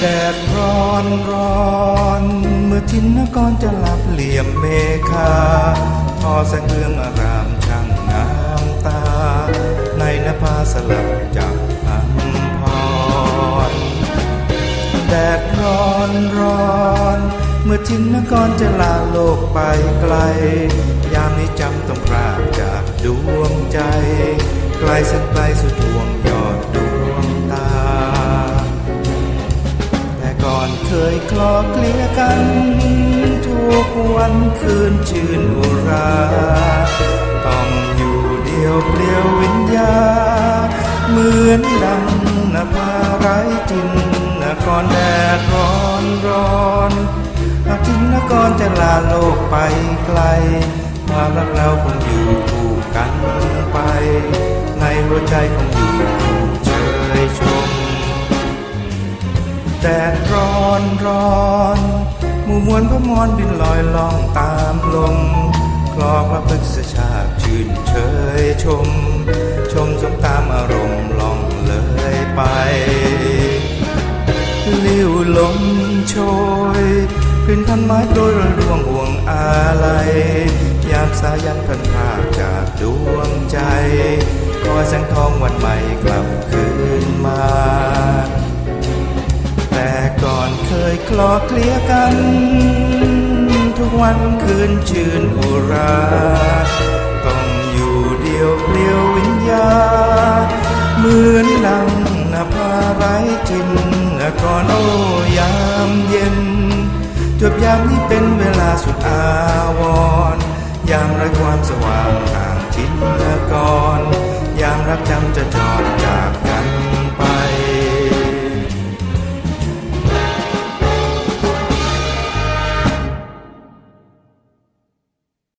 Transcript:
แดดร้อนร้อนเมื่อทินนกรจะหลับเหลี่ยมเมฆาทอแสงเรืองอารามช่างงามตา ในนภาสลับจากอัมพรแดดร้อนร้อนเมื่อทินนกรจะลาโลกไปไกล ยามนี้จำต้องพรากจากดวงใจ ไกลสักไกลสุดดวงยอ คลอกเคลียกัน ทุกวันคืนชื่นอุรา ต้องอยู่เดียวเปลี่ยววิญญา เหมือนดังนภาไร้จินนกรแดดร้อนร้อนอาทินนกรจะลาโลกไปไกล ความรักเราคงอยู่คู่กันไป ในหัวใจคงอยู่คู่เชยชมแดดร้อน ร้อนหมู่มวลพระมอนบินลอยล่องตามลมคลอกและพฤกษชาติชื่นเชยชม ชมสมตามอารมณ์ล่องเลยไปลิ้วลมโชยขึ้นพันไม้โปรยระดวงห่วงอาลัยยามสายันพันภาคจากดวงใจคอยแสงทองวันใหม่กลับ ลอเคลียร์กัน ทุกวันคืนชื่นอุรา ต้องอยู่เดียวเปลี่ยววิญญา เหมือนดังนภาไร้จินก่อนโอ้ยามเย็น จบยามนี้เป็นเวลาสุดอาวร ยามไร้ความสว่างหา